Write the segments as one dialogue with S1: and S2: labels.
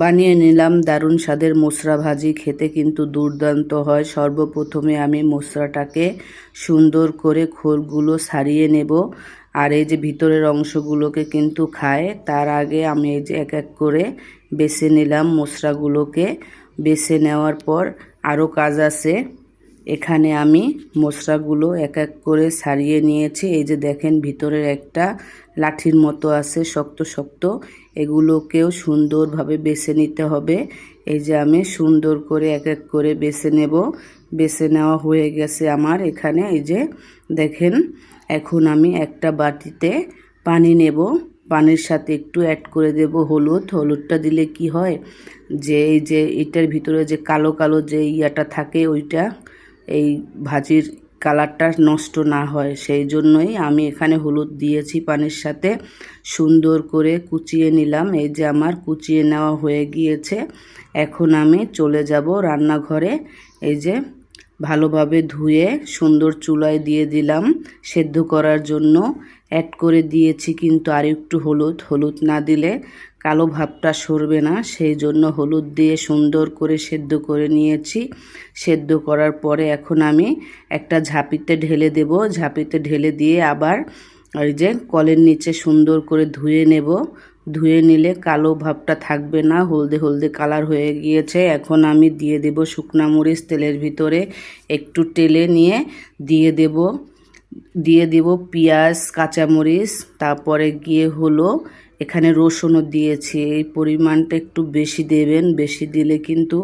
S1: বানিয়ে নিলাম দারুণ স্বাদের মশরা ভাজি। খেতে কিন্তু দুর্দান্ত হয়। সর্বপ্রথমে আমি মশরাটাকে সুন্দর করে খোলগুলো সারিয়ে নেব। আর এই যে ভিতরের অংশগুলোকে কিন্তু খায়, তার আগে আমি এই যে এক এক করে বেছে নিলাম মশরাগুলোকে বেছে নেওয়ার পর আরও কাজ আছে। এখানে আমি মশলাগুলো এক এক করে সারিয়ে নিয়েছি। এই যে দেখেন, ভিতরের একটা লাঠির মতো আছে, শক্ত শক্ত। এগুলোকেও সুন্দরভাবে বেছে নিতে হবে। এই যে আমি সুন্দর করে এক এক করে বেছে নেব। বেছে নেওয়া হয়ে গেছে আমার এখানে। এই যে দেখেন, এখন আমি একটা বাটিতে পানি নেব। পানির সাথে একটু অ্যাড করে দেব হলুদ। হলুদটা দিলে কি হয়? যে এই যে এটার ভিতরে যে কালো কালো যে ইয়াটা থাকে, ওইটা এই ভাজির কালারটা নষ্ট না হয়। সেই জন্যই আমি এখানে হলুদ দিয়েছি পানির সাথে। সুন্দর করে কুচিয়ে নিলাম। এই যে আমার কুচিয়ে নেওয়া হয়ে গিয়েছে। এখন আমি চলে যাব রান্নাঘরে। এই যে ভালোভাবে ধুয়ে সুন্দর চুলায় দিয়ে দিলাম সেদ্ধ করার জন্য। অ্যাড করে দিয়েছি কিন্তু আর একটু হলুদ। হলুদ না দিলে কালো ভাবটা সরবে না, সেই জন্য হলুদ দিয়ে সুন্দর করে সেদ্ধ করে নিয়েছি। সেদ্ধ করার পরে এখন আমি একটা ঝাঁপিতে ঢেলে দেব। ঝাঁপিতে ঢেলে দিয়ে আবার ওই যে কলের নিচে সুন্দর করে ধুয়ে নেব। ধুয়ে নিলে কালো ভাবটা থাকবে না, হলদে হলদে কালার হয়ে গিয়েছে। এখন আমি দিয়ে দেব শুকনা মরিচ তেলের ভিতরে একটু টেলে নিয়ে দিয়ে দেব। দিয়ে দেব পেঁয়াজ, কাঁচামরিচ, তারপরে গিয়ে হলো এখানে রসুনও দিয়েছি, এই পরিমাণটা একটু বেশি দেবেন, বেশি দিলে কিন্তু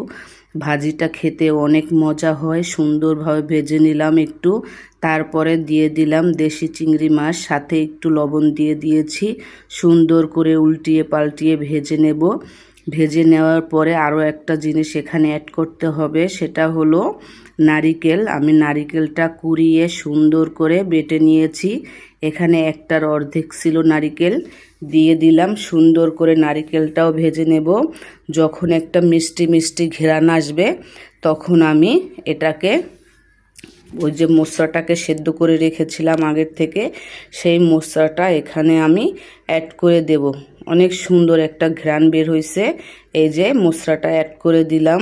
S1: ভাজিটা খেতে অনেক মজা হয়। সুন্দরভাবে ভেজে নিলাম একটু, তারপরে দিয়ে দিলাম দেশি চিংড়ি মাছ, সাথে একটু লবণ দিয়ে দিয়েছি। সুন্দর করে উল্টিয়ে পাল্টিয়ে ভেজে নেব। ভেজে নেওয়ার পরে আরও একটা জিনিস এখানে অ্যাড করতে হবে, সেটা হলো নারিকেল। আমি নারিকেলটা কুড়িয়ে সুন্দর করে বেটে নিয়েছি। এখানে একটার অর্ধেক ছিল নারিকেল, দিয়ে দিলাম সুন্দর করে নারিকেলটাও ভেজে নেব। যখন একটা মিষ্টি মিষ্টি ঘেরান আসবে, তখন আমি এটাকে ওই যে মশলাটাকে সেদ্ধ করে রেখেছিলাম আগের থেকে, সেই মশলাটা এখানে আমি অ্যাড করে দেব। অনেক সুন্দর একটা ঘ্রাণ বের হয়েছে। এই যে মশলাটা অ্যাড করে দিলাম।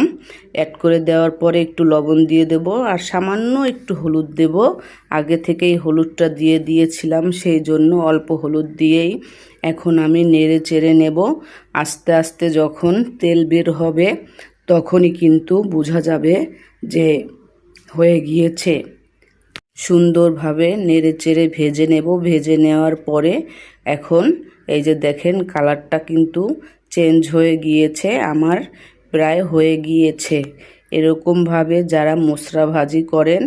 S1: অ্যাড করে দেওয়ার পরে একটু লবণ দিয়ে দেব আর সামান্য একটু হলুদ দেব। আগে থেকেই হলুদটা দিয়ে দিয়েছিলাম, সেই জন্য অল্প হলুদ দিয়েই এখন আমি নেড়ে চেড়ে নেব। আস্তে আস্তে যখন তেল বের হবে, তখনই কিন্তু বোঝা যাবে যে হয়ে গিয়েছে। সুন্দরভাবে নেড়ে চেড়ে ভেজে নেব। ভেজে নেওয়ার পরে এখন এই যে দেখেন কালারটা কিন্তু চেঞ্জ হয়ে গিয়েছে, আমার প্রায় হয়ে গিয়েছে। এরকমভাবে যারা মশলা ভাজি করেন,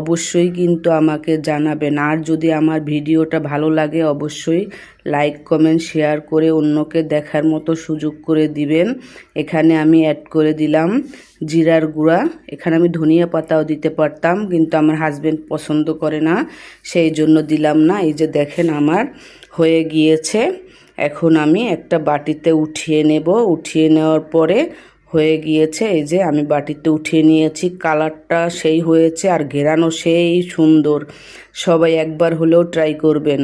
S1: অবশ্যই কিন্তু আমাকে জানাবেন। আর যদি আমার ভিডিওটা ভালো লাগে, অবশ্যই লাইক, কমেন্ট, শেয়ার করে অন্যকে দেখার মতো সুযোগ করে দিবেন। এখানে আমি অ্যাড করে দিলাম জিরার গুঁড়া। এখানে আমি ধনিয়া পাতাও দিতে পারতাম, কিন্তু আমার হাজব্যান্ড পছন্দ করে না, সেই জন্য দিলাম না। এই যে দেখেন আমার হয়ে গিয়েছে। এখন আমি একটা বাটিতে উঠিয়ে নেব। উঠিয়ে নেওয়ার পরে হয়ে গিয়েছে, এই যে আমি বাটিতে উঠিয়ে নিয়েছি, কালারটা সেই হয়েছে আর ঘেরানো সেই সুন্দর। সবাই একবার হলেও ট্রাই করবেন।